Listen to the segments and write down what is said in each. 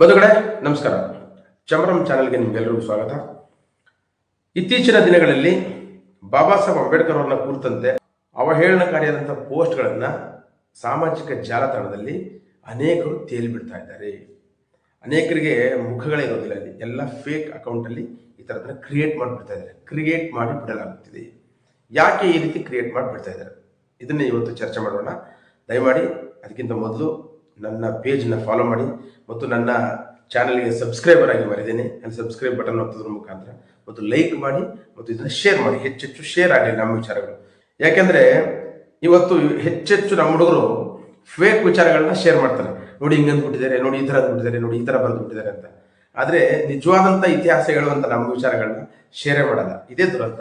ಬಂಧುಗಳೇ ನಮಸ್ಕಾರ. ಚಮರಂ ಚಾನೆಲ್ಗೆ ನಿಮಗೆಲ್ಲರಿಗೂ ಸ್ವಾಗತ. ಇತ್ತೀಚಿನ ದಿನಗಳಲ್ಲಿ ಬಾಬಾ ಸಾಹೇಬ್ ಅಂಬೇಡ್ಕರ್ ಅವರನ್ನ ಕುರಿತಂತೆ ಅವಹೇಳನಕಾರಿಯಾದಂಥ ಪೋಸ್ಟ್ಗಳನ್ನು ಸಾಮಾಜಿಕ ಜಾಲತಾಣದಲ್ಲಿ ಅನೇಕರು ತೇಲಿಬಿಡ್ತಾ ಇದ್ದಾರೆ. ಅನೇಕರಿಗೆ ಮುಖಗಳೇ ಇರೋದಿಲ್ಲ ಅಲ್ಲಿ ಎಲ್ಲ ಫೇಕ್ ಅಕೌಂಟಲ್ಲಿ ಈ ಥರದನ್ನ ಕ್ರಿಯೇಟ್ ಮಾಡಿಬಿಡ್ತಾ ಇದ್ದಾರೆ. ಕ್ರಿಯೇಟ್ ಮಾಡಿ ಬಿಡಲಾಗುತ್ತಿದೆ. ಯಾಕೆ ಈ ರೀತಿ ಕ್ರಿಯೇಟ್ ಮಾಡಿ ಬಿಡ್ತಾ ಇದ್ದಾರೆ? ಇದನ್ನೇ ಇವತ್ತು ಚರ್ಚೆ ಮಾಡೋಣ. ದಯಮಾಡಿ ಅದಕ್ಕಿಂತ ಮೊದಲು ನನ್ನ ಪೇಜ್ನ ಫಾಲೋ ಮಾಡಿ ಮತ್ತು ನನ್ನ ಚಾನಲ್ಗೆ ಸಬ್ಸ್ಕ್ರೈಬರ್ ಆಗಿ ಬರೆದೇನೆ. ಅಲ್ಲಿ ಸಬ್ಸ್ಕ್ರೈಬ್ ಬಟನ್ ಒತ್ತೋದ್ರ ಮುಖಾಂತರ ಮತ್ತು ಲೈಕ್ ಮಾಡಿ ಮತ್ತು ಇದನ್ನು ಶೇರ್ ಮಾಡಿ. ಹೆಚ್ಚೆಚ್ಚು ಶೇರ್ ಆಗಲಿ ನಮ್ಮ ವಿಚಾರಗಳು. ಯಾಕೆಂದರೆ ಇವತ್ತು ಹೆಚ್ಚೆಚ್ಚು ನಮ್ಮ ಹುಡುಗರು ಫೇಕ್ ವಿಚಾರಗಳನ್ನ ಶೇರ್ ಮಾಡ್ತಾರೆ. ನೋಡಿ ಹಿಂಗೆ ಅಂದ್ಬಿಟ್ಟಿದ್ದಾರೆ, ನೋಡಿ ಈ ಥರ ಅಂದ್ಬಿಟ್ಟಿದ್ದಾರೆ, ನೋಡಿ ಈ ಥರ ಬರೆದ್ಬಿಟ್ಟಿದ್ದಾರೆ ಅಂತ. ಆದರೆ ನಿಜವಾದಂಥ ಇತಿಹಾಸ ಹೇಳುವಂಥ ನಮ್ಮ ವಿಚಾರಗಳನ್ನ ಶೇರೇ ಮಾಡಲ್ಲ. ಇದೇ ದುರಂತ.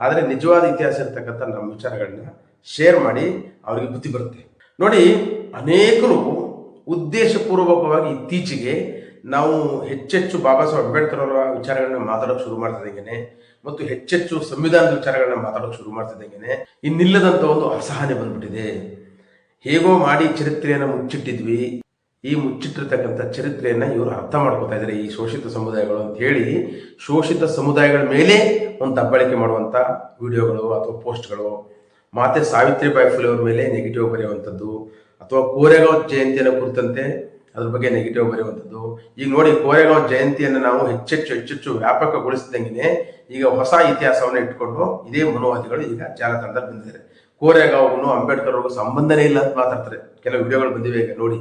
ಆದರೆ ನಿಜವಾದ ಇತಿಹಾಸ ಇರ್ತಕ್ಕಂಥ ನಮ್ಮ ವಿಚಾರಗಳನ್ನ ಶೇರ್ ಮಾಡಿ ಅವರಿಗೆ ಬುದ್ಧಿ ಬರುತ್ತೆ. ನೋಡಿ ಅನೇಕರು ಉದ್ದೇಶಪೂರ್ವಕವಾಗಿ ಇತ್ತೀಚೆಗೆ ನಾವು ಹೆಚ್ಚೆಚ್ಚು ಬಾಬಾ ಸಾಹೇಬ್ ಅಂಬೇಡ್ಕರ್ ಅವರ ವಿಚಾರಗಳನ್ನ ಮಾತಾಡೋಕೆ ಶುರು ಮಾಡ್ತಿದ್ದಂಗೆನೆ ಮತ್ತು ಹೆಚ್ಚೆಚ್ಚು ಸಂವಿಧಾನದ ವಿಚಾರಗಳನ್ನ ಮಾತಾಡೋಕೆ ಶುರು ಮಾಡ್ತಿದ್ದಂಗೆನೆ ಇನ್ನಿಲ್ಲದಂಥ ಒಂದು ಅಸಹನೆ ಬಂದ್ಬಿಟ್ಟಿದೆ. ಹೇಗೋ ಮಾಡಿ ಚರಿತ್ರೆಯನ್ನು ಮುಚ್ಚಿಟ್ಟಿದ್ವಿ. ಈ ಮುಚ್ಚಿಟ್ಟಿರ್ತಕ್ಕಂಥ ಚರಿತ್ರೆಯನ್ನು ಇವರು ಅರ್ಥ ಮಾಡ್ಕೋತಾ ಇದ್ದಾರೆ ಈ ಶೋಷಿತ ಸಮುದಾಯಗಳು ಅಂತ ಹೇಳಿ. ಶೋಷಿತ ಸಮುದಾಯಗಳ ಮೇಲೆ ಒಂದು ದಬ್ಬಳಿಕೆ ಮಾಡುವಂಥ ವಿಡಿಯೋಗಳು ಅಥವಾ ಪೋಸ್ಟ್ಗಳು. ಮಾತೆ ಸಾವಿತ್ರಿಬಾಯಿ ಫುಲೆ ಅವ್ರ ಮೇಲೆ ನೆಗೆಟಿವ್ ಬರೆಯುವಂಥದ್ದು. ಅಥವಾ ಕೋರೆಗಾಂವ್ ಜಯಂತಿಯನ್ನು ಕುರಿತಂತೆ ಅದ್ರ ಬಗ್ಗೆ ನೆಗೆಟಿವ್ ಬರೆಯುವಂಥದ್ದು. ಈಗ ನೋಡಿ, ಕೋರೆಗಾಂವ್ ಜಯಂತಿಯನ್ನು ನಾವು ಹೆಚ್ಚೆಚ್ಚು ಹೆಚ್ಚೆಚ್ಚು ವ್ಯಾಪಕಗೊಳಿಸಿದಂಗೆ ಈಗ ಹೊಸ ಇತಿಹಾಸವನ್ನು ಇಟ್ಕೊಂಡು ಇದೇ ಮನೋವಾದಿಗಳು ಈಗ ಜಾಲತಾಣದಲ್ಲಿ ಬಂದಿದ್ದಾರೆ. ಕೋರೆಗಾಂವ್ಗೂ ಅಂಬೇಡ್ಕರ್ ಅವ್ರಿಗೂ ಸಂಬಂಧನೇ ಇಲ್ಲ ಅಂತ ಮಾತಾಡ್ತಾರೆ. ಕೆಲವು ವಿಡಿಯೋಗಳು ಬಂದಿವೆ ಈಗ, ನೋಡಿ.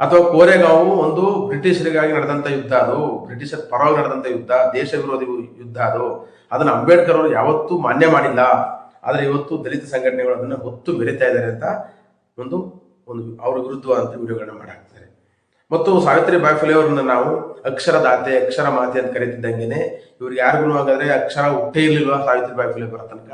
ಅಥವಾ ಕೋರೆಗಾಂವು ಒಂದು ಬ್ರಿಟಿಷರಿಗಾಗಿ ನಡೆದಂಥ ಯುದ್ಧ ಅದು. ಬ್ರಿಟಿಷರ್ ಪರವಾಗಿ ನಡೆದಂಥ ಯುದ್ಧ, ದೇಶ ವಿರೋಧಿ ಯುದ್ಧ ಅದು. ಅದನ್ನ ಅಂಬೇಡ್ಕರ್ ಅವರು ಯಾವತ್ತೂ ಮಾನ್ಯ ಮಾಡಿಲ್ಲ. ಆದರೆ ಇವತ್ತು ದಲಿತ ಸಂಘಟನೆಗಳು ಅದನ್ನ ಹೊತ್ತು ಮೆರಿತಾ ಇದ್ದಾರೆ ಅಂತ ಒಂದು ಒಂದು ಅವರ ವಿರುದ್ಧ ಅಂತ ವಿಡಿಯೋಗಳನ್ನ ಮಾಡಾಕ್ತಾರೆ. ಮತ್ತು ಸಾವಿತ್ರಿ ಬಾಯಿ ಫುಲೆ ಅವರನ್ನ ನಾವು ಅಕ್ಷರದಾತೆ ಅಕ್ಷರ ಮಾತೆ ಅಂತ ಕರೀತಿದ್ದಂಗೆನೆ ಇವ್ರಿಗೆ ಯಾರಿಗೂ ಹಾಗಾದ್ರೆ ಅಕ್ಷರ ಹುಟ್ಟೇ ಇರ್ಲಿಲ್ವಾ ಸಾವಿತ್ರಿ ಬಾಯಿ ಫುಲೆ ಬರೋ ತನಕ?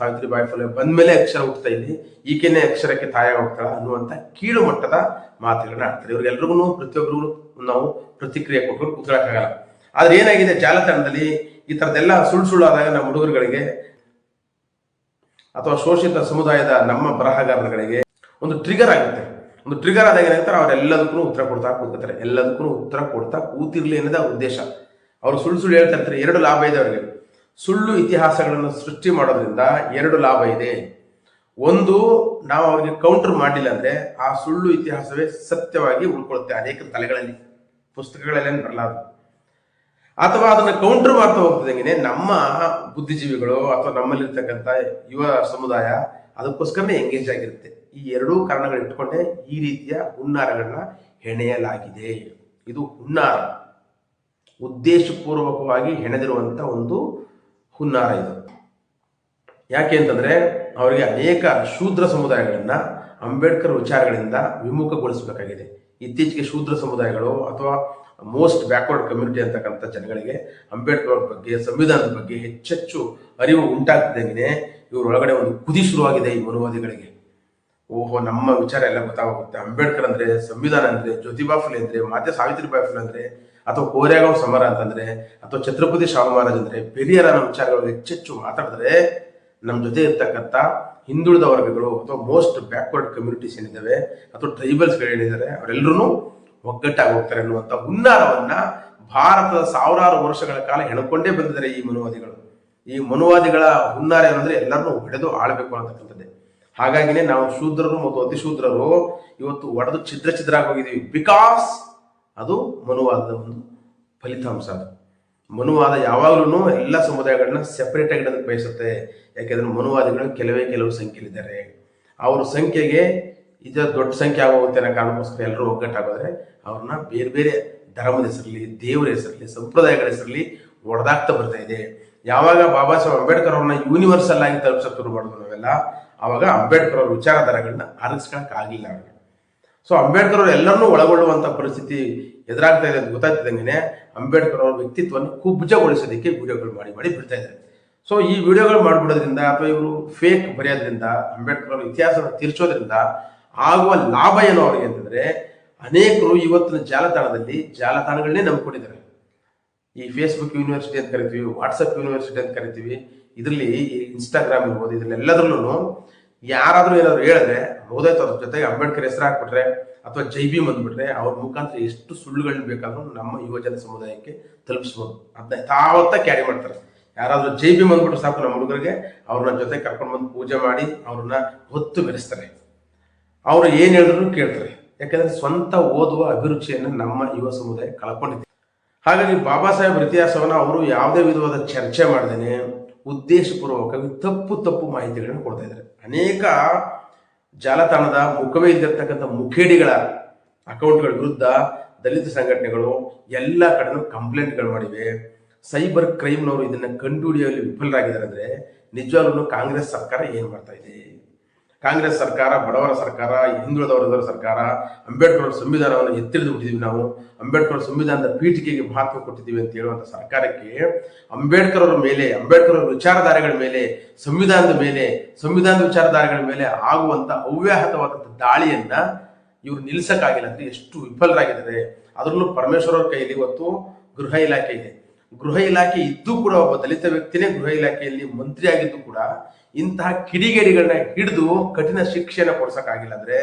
ಸಾವಿತ್ರಿ ಬಾಯಿ ಫುಲೆ ಬಂದ್ಮೇಲೆ ಅಕ್ಷರ ಹುಟ್ಟತಾ ಇಲ್ಲಿ ಈಕೆನೆ ಅಕ್ಷರಕ್ಕೆ ತಾಯ ಹೋಗ್ತಾಳ ಅನ್ನುವಂತ ಕೀಳು ಮಟ್ಟದ ಮಾತುಗಳನ್ನ ಆಡ್ತಾರೆ. ಇವ್ರಿಗೆಲ್ರಿಗೂ ಪ್ರತಿಯೊಬ್ಬರಿಗೂ ನಾವು ಪ್ರತಿಕ್ರಿಯೆ ಕೊಟ್ಕೊಂಡು ಕೂತ್ಕೊಳ್ಳೋಕ್ಕಾಗಲ್ಲ ಆದ್ರೆ ಏನಾಗಿದೆ? ಜಾಲತಾಣದಲ್ಲಿ ಈ ತರದೆಲ್ಲ ಸುಳ್ಳು ಸುಳ್ಳು ಆದಾಗ ನಮ್ಮ ಹುಡುಗರುಗಳಿಗೆ ಅಥವಾ ಶೋಷಿತ ಸಮುದಾಯದ ನಮ್ಮ ಬರಹಗಾರರುಗಳಿಗೆ ಒಂದು ಟ್ರಿಗರ್ ಆಗುತ್ತೆ. ಒಂದು ಟ್ರಿಗರ್ ಆದಾಗ ಏನಾಗ್ತಾರೆ ಅವರೆಲ್ಲದಕ್ಕೂ ಉತ್ತರ ಕೊಡ್ತಾ ಕೂತ್ಕೊತಾರೆ ಎಲ್ಲದಕ್ಕೂ ಉತ್ತರ ಕೊಡ್ತಾ ಕೂತಿರ್ಲಿ ಅನ್ನೋದೇ ಉದ್ದೇಶ. ಅವರು ಸುಳ್ಳು ಸುಳ್ಳು ಹೇಳ್ತಾ ಇರ್ತಾರೆ. ಎರಡು ಲಾಭ ಇದೆ ಅವರಿಗೆ. ಸುಳ್ಳು ಇತಿಹಾಸಗಳನ್ನು ಸೃಷ್ಟಿ ಮಾಡೋದ್ರಿಂದ ಎರಡು ಲಾಭ ಇದೆ. ಒಂದು, ನಾವು ಅವರಿಗೆ ಕೌಂಟರ್ ಮಾಡಿಲ್ಲ ಅಂದ್ರೆ ಆ ಸುಳ್ಳು ಇತಿಹಾಸವೇ ಸತ್ಯವಾಗಿ ಉಳ್ಕೊಳ್ಳುತ್ತೆ ಅನೇಕ ತಲೆಗಳಲ್ಲಿ, ಪುಸ್ತಕಗಳಲ್ಲೇನು ಬರಲ್ಲ ಅಥವಾ ಅದನ್ನ ಕೌಂಟರ್ ಮಾಡ್ತಾ ಹೋಗ್ತದೆ ನಮ್ಮ ಬುದ್ಧಿಜೀವಿಗಳು ಅಥವಾ ನಮ್ಮಲ್ಲಿರ್ತಕ್ಕಂಥ ಯುವ ಸಮುದಾಯ ಅದಕ್ಕೋಸ್ಕರನೇ ಎಂಗೇಜ್ ಆಗಿರುತ್ತೆ. ಈ ಎರಡೂ ಕಾರಣಗಳು ಇಟ್ಕೊಂಡೆ ಈ ರೀತಿಯ ಹುನ್ನಾರಗಳನ್ನ ಹೆಣೆಯಲಾಗಿದೆ. ಇದು ಹುನ್ನಾರ. ಉದ್ದೇಶಪೂರ್ವಕವಾಗಿ ಹೆಣೆದಿರುವಂತ ಒಂದು ಹುನ್ನಾರ ಇದು. ಯಾಕೆ ಅಂತಂದ್ರೆ ಅವರಿಗೆ ಅನೇಕ ಶೂದ್ರ ಸಮುದಾಯಗಳನ್ನ ಅಂಬೇಡ್ಕರ್ ವಿಚಾರಗಳಿಂದ ವಿಮುಖಗೊಳಿಸಬೇಕಾಗಿದೆ. ಇತ್ತೀಚೆಗೆ ಶೂದ್ರ ಸಮುದಾಯಗಳು ಅಥವಾ ಮೋಸ್ಟ್ ಬ್ಯಾಕ್ವರ್ಡ್ ಕಮ್ಯುನಿಟಿ ಅಂತಕ್ಕಂಥ ಜನಗಳಿಗೆ ಅಂಬೇಡ್ಕರ್ ಬಗ್ಗೆ, ಸಂವಿಧಾನದ ಬಗ್ಗೆ ಹೆಚ್ಚೆಚ್ಚು ಅರಿವು ಉಂಟಾಗ್ತಿದ್ದಂಗೆ ಇವ್ರ ಒಳಗಡೆ ಒಂದು ಕುದಿ ಶುರುವಾಗಿದೆ ಈ ಮನುವಾದಿಗಳಿಗೆ. ಓಹೋ, ನಮ್ಮ ವಿಚಾರ ಎಲ್ಲ ಗೊತ್ತಾಗುತ್ತೆ ಅಂಬೇಡ್ಕರ್ ಅಂದ್ರೆ, ಸಂವಿಧಾನ ಅಂದ್ರೆ, ಜ್ಯೋತಿಬಾ ಫುಲೆ ಅಂದ್ರೆ, ಮಾತೆ ಸಾವಿತ್ರಿಬಾಯಿ ಫುಲೆ ಅಂದ್ರೆ, ಅಥವಾ ಕೋರೆಗಾಂವ್ ಸಮರ ಅಂತಂದ್ರೆ, ಅಥವಾ ಛತ್ರಪತಿ ಶಾಹು ಮಹಾರಾಜ್ ಅಂದ್ರೆ, ಪೆರಿಯರ ನಮ್ಮ ವಿಚಾರಗಳು ಹೆಚ್ಚೆಚ್ಚು ಮಾತಾಡಿದ್ರೆ ನಮ್ಮ ಜೊತೆ ಇರ್ತಕ್ಕಂಥ ಹಿಂದುಳಿದ ವರ್ಗಗಳು ಅಥವಾ ಮೋಸ್ಟ್ ಬ್ಯಾಕ್ವರ್ಡ್ ಕಮ್ಯುನಿಟೀಸ್ ಏನಿದ್ದಾವೆ, ಅಥವಾ ಟ್ರೈಬಲ್ಸ್ಗಳು ಏನಿದ್ದಾರೆ ಅವರೆಲ್ಲರೂ ಒಗ್ಗಟ್ಟಾಗಿ ಹೋಗ್ತಾರೆ ಅನ್ನುವಂಥ ಹುನ್ನಾರವನ್ನ ಭಾರತದ ಸಾವಿರಾರು ವರ್ಷಗಳ ಕಾಲ ಹೆಣಕೊಂಡೇ ಬಂದಿದ್ದಾರೆ ಈ ಮನುವಾದಿಗಳು. ಈ ಮನುವಾದಿಗಳ ಹುನ್ನಾರ ಏನಂದ್ರೆ ಎಲ್ಲರನ್ನೂ ಹೊಡೆದು ಆಳ್ಬೇಕು ಅನ್ನತಕ್ಕಂಥದ್ದೇ. ಹಾಗಾಗಿನೇ ನಾವು ಶೂದ್ರರು ಮತ್ತು ಅತಿಶೂದ್ರರು ಇವತ್ತು ಒಡೆದು ಛಿದ್ರ ಛಿದ್ರ ಹೋಗಿದ್ದೀವಿ ಬಿಕಾಸ್ ಅದು ಮನುವಾದದ ಒಂದು ಫಲಿತಾಂಶ ಅದು. ಮನುವಾದ ಯಾವಾಗಲೂ ಎಲ್ಲ ಸಮುದಾಯಗಳನ್ನ ಸೆಪರೇಟ್ ಆಗಿ ಇಡೋದಕ್ಕೆ ಬಯಸುತ್ತೆ. ಯಾಕೆಂದ್ರೆ ಮನುವಾದಿಗಳು ಕೆಲವೇ ಕೆಲವು ಸಂಖ್ಯೆಯಲ್ಲಿದ್ದಾರೆ. ಅವ್ರ ಸಂಖ್ಯೆಗೆ ಇದು ದೊಡ್ಡ ಸಂಖ್ಯೆ ಆಗೋಗುತ್ತೆ ಅನ್ನೋ ಕಾರಣಕ್ಕೋಸ್ಕರ ಎಲ್ಲರೂ ಒಗ್ಗಟ್ಟಾಗೋದ್ರೆ ಅವ್ರನ್ನ ಬೇರೆ ಬೇರೆ ಧರ್ಮದ ಹೆಸರಲ್ಲಿ, ದೇವರ ಹೆಸರಲ್ಲಿ, ಸಂಪ್ರದಾಯಗಳ ಹೆಸರಲ್ಲಿ ಒಡೆದಾಗ್ತಾ ಬರ್ತಾ ಇದೆ. ಯಾವಾಗ ಬಾಬಾ ಸಾಹೇಬ್ ಅಂಬೇಡ್ಕರ್ ಅವ್ರನ್ನ ಯೂನಿವರ್ಸಲ್ ಆಗಿ ತಲುಪಿಸೋಕೆ ಶುರು ನಾವೆಲ್ಲ, ಅವಾಗ ಅಂಬೇಡ್ಕರ್ ಅವ್ರ ವಿಚಾರಧಾರೆಗಳನ್ನ ಅರಗಿಸ್ಕೊಳಕ್ ಆಗಿಲ್ಲ ಅವ್ರಿಗೆ. ಸೊ ಅಂಬೇಡ್ಕರ್ ಅವರು ಎಲ್ಲರನ್ನೂ ಒಳಗೊಳ್ಳುವಂತ ಪರಿಸ್ಥಿತಿ ಎದುರಾಗ್ತಾ ಇದೆ ಅಂತ ಗೊತ್ತಾಗ್ತಿದ್ದಂಗೆ ಅಂಬೇಡ್ಕರ್ ಅವ್ರ ವ್ಯಕ್ತಿತ್ವವನ್ನು ಕುಬ್ಜಗೊಳಿಸೋದಕ್ಕೆ ವಿಡಿಯೋಗಳು ಮಾಡಿ ಮಾಡಿ ಬಿಡ್ತಾ ಇದ್ದಾರೆ. ಸೊ ಈ ವಿಡಿಯೋಗಳು ಮಾಡಿಬಿಡೋದ್ರಿಂದ ಅಥವಾ ಇವರು ಫೇಕ್ ಬರೆಯೋದ್ರಿಂದ, ಅಂಬೇಡ್ಕರ್ ಅವ್ರ ಇತಿಹಾಸವನ್ನು ತಿರ್ಚೋದ್ರಿಂದ ಆಗುವ ಲಾಭ ಏನು ಅವರಿಗೆ ಅಂತಂದ್ರೆ, ಅನೇಕರು ಇವತ್ತಿನ ಜಾಲತಾಣದಲ್ಲಿ ಜಾಲತಾಣಗಳನ್ನೇ ನಂಬ್ಕೊಂಡಿದ್ದಾರೆ. ಈ ಫೇಸ್ಬುಕ್ ಯೂನಿವರ್ಸಿಟಿ ಅಂತ ಕರಿತೀವಿ ವಾಟ್ಸಪ್ ಯೂನಿವರ್ಸಿಟಿ ಅಂತ ಕರಿತೀವಿ, ಇದರಲ್ಲಿ ಇನ್ಸ್ಟಾಗ್ರಾಮ್ ಇರ್ಬೋದು ಇದ್ರಲ್ಲೆಲ್ಲದ್ರಲ್ಲೂ ಯಾರಾದರೂ ಏನಾದ್ರು ಹೇಳಿದ್ರೆ ಹೋದಾಯ್ತು ಅದ್ರ ಜೊತೆಗೆ ಅಂಬೇಡ್ಕರ್ ಹೆಸರು ಹಾಕ್ಬಿಟ್ರೆ ಅಥವಾ ಜೈ ಬಿ ಅಂದ್ಬಿಟ್ರೆ ಅವ್ರ ಮುಖಾಂತರ ಎಷ್ಟು ಸುಳ್ಳುಗಳನ್ನ ಬೇಕಾದ್ರೂ ನಮ್ಮ ಯುವಜನ ಸಮುದಾಯಕ್ಕೆ ತಲುಪಿಸ್ಬೋದು. ಅದನ್ನ ತಾವತ್ತ ಕ್ಯಾರಿ ಮಾಡ್ತಾರೆ. ಯಾರಾದರೂ ಜೈ ಬಿ ಬಂದ್ಬಿಟ್ರೆ ಸಾಕು ನಮ್ಮ ಹುಡುಗರಿಗೆ ಅವ್ರನ್ನ ಜೊತೆ ಕರ್ಕೊಂಡು ಬಂದು ಪೂಜೆ ಮಾಡಿ ಅವ್ರನ್ನ ಹೊತ್ತು ಬೆರೆಸ್ತಾರೆ. ಅವರು ಏನು ಹೇಳಿದ್ರು ಕೇಳ್ತಾರೆ. ಯಾಕಂದ್ರೆ ಸ್ವಂತ ಓದುವ ಅಭಿರುಚಿಯನ್ನು ನಮ್ಮ ಯುವ ಸಮುದಾಯ ಕಳ್ಕೊಂಡಿದೆ. ಹಾಗಾಗಿ ಬಾಬಾ ಸಾಹೇಬ್ ಇತಿಹಾಸವನ್ನು ಅವರು ಯಾವುದೇ ವಿಧವಾದ ಚರ್ಚೆ ಮಾಡದೇನೆ ಉದ್ದೇಶಪೂರ್ವಕವಾಗಿ ತಪ್ಪು ತಪ್ಪು ಮಾಹಿತಿಗಳನ್ನು ಕೊಡ್ತಾ ಇದ್ದಾರೆ. ಅನೇಕ ಜಾಲತಾಣದ ಮುಖವೇ ಇದ್ದಿರ್ತಕ್ಕಂಥ ಮುಖೇಡಿಗಳ ಅಕೌಂಟ್ಗಳ ವಿರುದ್ಧ ದಲಿತ ಸಂಘಟನೆಗಳು ಎಲ್ಲ ಕಡೆನೂ ಕಂಪ್ಲೇಂಟ್ಗಳು ಮಾಡಿವೆ. ಸೈಬರ್ ಕ್ರೈಮ್ನವರು ಇದನ್ನ ಕಂಡುಹಿಡಿಯಲು ವಿಫಲರಾಗಿದ್ದಾರೆ ಅಂದ್ರೆ ನಿಜವಾಗ್ಲೂ ಕಾಂಗ್ರೆಸ್ ಸರ್ಕಾರ ಏನು ಮಾಡ್ತಾ ಇದೆ? ಕಾಂಗ್ರೆಸ್ ಸರ್ಕಾರ, ಬಡವರ ಸರ್ಕಾರ ಹಿಂದುಳಿದವರ ಸರ್ಕಾರ, ಅಂಬೇಡ್ಕರ್ ಸಂವಿಧಾನವನ್ನು ಎತ್ತಿರಿದು ಬಿಟ್ಟಿದ್ದೀವಿ ನಾವು. ಅಂಬೇಡ್ಕರ್ ಸಂವಿಧಾನದ ಪೀಠಿಕೆಗೆ ಮಹತ್ವ ಕೊಟ್ಟಿದ್ದೀವಿ ಅಂತ ಹೇಳುವಂಥ ಸರ್ಕಾರಕ್ಕೆ ಅಂಬೇಡ್ಕರ್ ಅವರ ಮೇಲೆ, ಅಂಬೇಡ್ಕರ್ ಅವರ ವಿಚಾರಧಾರೆಗಳ ಮೇಲೆ, ಸಂವಿಧಾನದ ಮೇಲೆ, ಸಂವಿಧಾನದ ವಿಚಾರಧಾರೆಗಳ ಮೇಲೆ ಆಗುವಂತ ಅವ್ಯಾಹತವಾದಂಥ ದಾಳಿಯನ್ನು ಇವರು ನಿಲ್ಸಕ್ಕಾಗಿಲ್ಲ ಅಂದ್ರೆ ಎಷ್ಟು ವಿಫಲರಾಗಿದ್ದಾರೆ. ಅದರಲ್ಲೂ ಪರಮೇಶ್ವರ ಅವ್ರ ಕೈಯಲ್ಲಿ ಇವತ್ತು ಗೃಹ ಇಲಾಖೆ ಇದೆ. ಗೃಹ ಇಲಾಖೆ ಇದ್ದು ಕೂಡ ಒಬ್ಬ ದಲಿತ ವ್ಯಕ್ತಿನೇ ಗೃಹ ಇಲಾಖೆಯಲ್ಲಿ ಮಂತ್ರಿ ಆಗಿದ್ದು ಕೂಡ ಇಂತಹ ಕಿಡಿಗೇಡಿಗಳನ್ನ ಹಿಡಿದು ಕಠಿಣ ಶಿಕ್ಷೆನ ಕೊಡ್ಸಕ್ಕಾಗಿಲ್ಲ ಅಂದ್ರೆ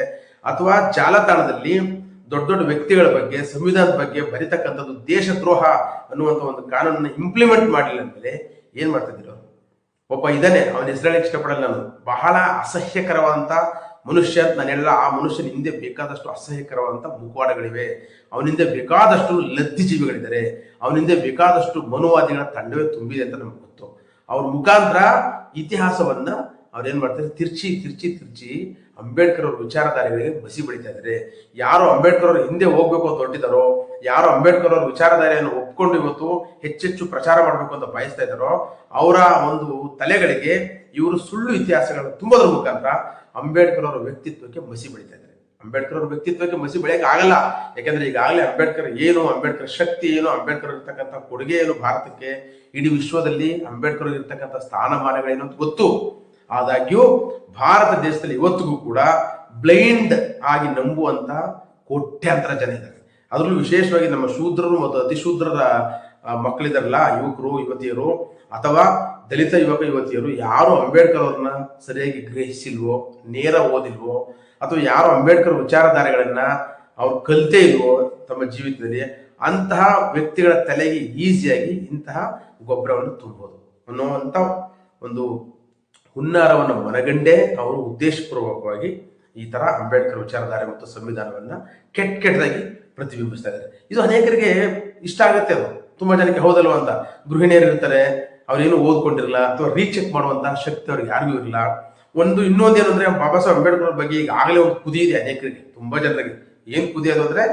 ಅಥವಾ ಜಾಲತಾಣದಲ್ಲಿ ದೊಡ್ಡ ದೊಡ್ಡ ವ್ಯಕ್ತಿಗಳ ಬಗ್ಗೆ, ಸಂವಿಧಾನದ ಬಗ್ಗೆ ಬರಿತಕ್ಕಂಥದ್ದು ದೇಶದ್ರೋಹ ಅನ್ನುವಂಥ ಒಂದು ಕಾನೂನನ್ನ ಇಂಪ್ಲಿಮೆಂಟ್ ಮಾಡಲಿಲ್ಲ ಅಂದ್ಮೇಲೆ ಏನ್ ಮಾಡ್ತಿದ್ರು? ಒಬ್ಬ ಇದ್ದಾನೆ, ಅವನ ಇಸ್ರೇಲ್ ಇಷ್ಟಪಡಲ್ಲ ನಾನು. ಬಹಳ ಅಸಹ್ಯಕರವಾದಂಥ ಮನುಷ್ಯ ನಾನೆಲ್ಲ ಆ ಮನುಷ್ಯನ ಹಿಂದೆ ಬೇಕಾದಷ್ಟು ಅಸಹ್ಯಕರವಾದಂಥ ಮುಖವಾಡಗಳಿವೆ. ಅವನಿಂದ ಬೇಕಾದಷ್ಟು ಲದ್ದಿ ಜೀವಿಗಳಿದ್ದಾರೆ. ಅವನ ಹಿಂದೆ ಬೇಕಾದಷ್ಟು ಮನುವಾದಿಗಳ ತಂಡವೇ ತುಂಬಿದೆ ಅಂತ ನಮ್ಗೆ ಗೊತ್ತು. ಅವ್ರ ಮುಖಾಂತರ ಇತಿಹಾಸವನ್ನ ಅವ್ರೇನ್ ಮಾಡ್ತಾರೆ? ತಿರ್ಚಿ ತಿರ್ಚಿ ತಿರ್ಚಿ ಅಂಬೇಡ್ಕರ್ ಅವ್ರ ವಿಚಾರಧಾರೆಗಳಿಗೆ ಬಸಿ ಬೆಳಿತಾ ಇದ್ದಾರೆ ಯಾರು ಅಂಬೇಡ್ಕರ್ ಅವ್ರ ಹಿಂದೆ ಹೋಗ್ಬೇಕು ಅಂತ ಹೊರಟಿದಾರೋ, ಯಾರು ಅಂಬೇಡ್ಕರ್ ಅವ್ರ ವಿಚಾರಧಾರೆಯನ್ನು ಒಪ್ಕೊಂಡು ಇವತ್ತು ಹೆಚ್ಚೆಚ್ಚು ಪ್ರಚಾರ ಮಾಡಬೇಕು ಅಂತ ಬಯಸ್ತಾ ಇದ್ದಾರೋ ಅವರ ಒಂದು ತಲೆಗಳಿಗೆ ಇವರು ಸುಳ್ಳು ಇತಿಹಾಸಗಳನ್ನು ತುಂಬೋದ್ರ ಮುಖಾಂತರ ಅಂಬೇಡ್ಕರ್ ಅವರ ವ್ಯಕ್ತಿತ್ವಕ್ಕೆ ಬಸಿ ಬೆಳಿತಾ ಇದ್ದಾರೆ ಅಂಬೇಡ್ಕರ್ ಅವ್ರ ವ್ಯಕ್ತಿತ್ವಕ್ಕೆ ಮಸಿ ಬೆಳೆಯಕ್ಕೆ ಆಗಲ್ಲ. ಯಾಕಂದ್ರೆ ಈಗಾಗಲೇ ಅಂಬೇಡ್ಕರ್ ಏನು, ಅಂಬೇಡ್ಕರ್ ಶಕ್ತಿ ಏನು, ಅಂಬೇಡ್ಕರ್ ಇರ್ತಕ್ಕಂಥ ಕೊಡುಗೆ ಏನು ಭಾರತಕ್ಕೆ ಇಡೀ ವಿಶ್ವದಲ್ಲಿ ಅಂಬೇಡ್ಕರ್ ಇರ್ತಕ್ಕಂಥ ಸ್ಥಾನಮಾನಗಳೇನು ಅಂತ ಗೊತ್ತು. ಆದಾಗ್ಯೂ ಭಾರತ ದೇಶದಲ್ಲಿ ಇವತ್ತಿಗೂ ಕೂಡ ಬ್ಲೈಂಡ್ ಆಗಿ ನಂಬುವಂತ ಕೋಟ್ಯಾಂತರ ಜನ ಇದ್ದಾರೆ. ಅದರಲ್ಲೂ ವಿಶೇಷವಾಗಿ ನಮ್ಮ ಶೂದ್ರರು ಮತ್ತು ಅತಿಶೂದ್ರರ ಮಕ್ಕಳಿದಾರಲ್ಲ, ಯುವಕರು, ಯುವತಿಯರು, ಅಥವಾ ದಲಿತ ಯುವಕ, ಯುವತಿಯರು, ಯಾರು ಅಂಬೇಡ್ಕರ್ ಅವ್ರನ್ನ ಸರಿಯಾಗಿ ಗ್ರಹಿಸಿಲ್ವೋ, ನೇರ ಓದಿಲ್ವೋ ಅಥವಾ ಯಾರು ಅಂಬೇಡ್ಕರ್ ವಿಚಾರಧಾರೆಗಳನ್ನು ಅವ್ರು ಕಲಿತೇ ಇಲ್ವೋ ತಮ್ಮ ಜೀವಿತದಲ್ಲಿ, ಅಂತಹ ವ್ಯಕ್ತಿಗಳ ತಲೆಗೆ ಈಸಿಯಾಗಿ ಇಂತಹ ಗೊಬ್ಬರವನ್ನು ತುಂಬಬಹುದು ಅನ್ನುವಂಥ ಒಂದು ಹುನ್ನಾರವನ್ನು ಮನಗಂಡೇ ಅವರು ಉದ್ದೇಶಪೂರ್ವಕವಾಗಿ ಈ ಥರ ಅಂಬೇಡ್ಕರ್ ವಿಚಾರಧಾರೆ ಮತ್ತು ಸಂವಿಧಾನವನ್ನ ಕೆಟ್ಟ ಕೆಟ್ಟದಾಗಿ ಪ್ರತಿಬಿಂಬಿಸ್ತಾ ಇದ್ದಾರೆ. ಇದು ಅನೇಕರಿಗೆ ಇಷ್ಟ ಆಗುತ್ತೆ ಅದು. ತುಂಬಾ ಜನಕ್ಕೆ ಹೌದಲ್ವ ಅಂತ. ಗೃಹಿಣಿಯರು ಇರ್ತಾರೆ ಅವ್ರೇನು ಓದ್ಕೊಂಡಿರಲ್ಲ ಅಥವಾ ರೀಚೆಕ್ ಮಾಡುವಂತಹ ಶಕ್ತಿ ಅವ್ರಿಗೆ ಯಾರಿಗೂ ಇರಲ್ಲ ಒಂದು ಇನ್ನೊಂದು ಏನಂದ್ರೆ ಬಾಬಾ ಸಾಹೇಬ್ ಅಂಬೇಡ್ಕರ್ ಅವ್ರ ಬಗ್ಗೆ ಈಗಾಗಲೇ ಒಂದು ಕುದಿ ಇದೆ ಅನೇಕರಿಗೆ, ತುಂಬಾ ಜನರಿಗೆ. ಏನ್ ಕುದಿ ಅದು ಅಂದ್ರೆ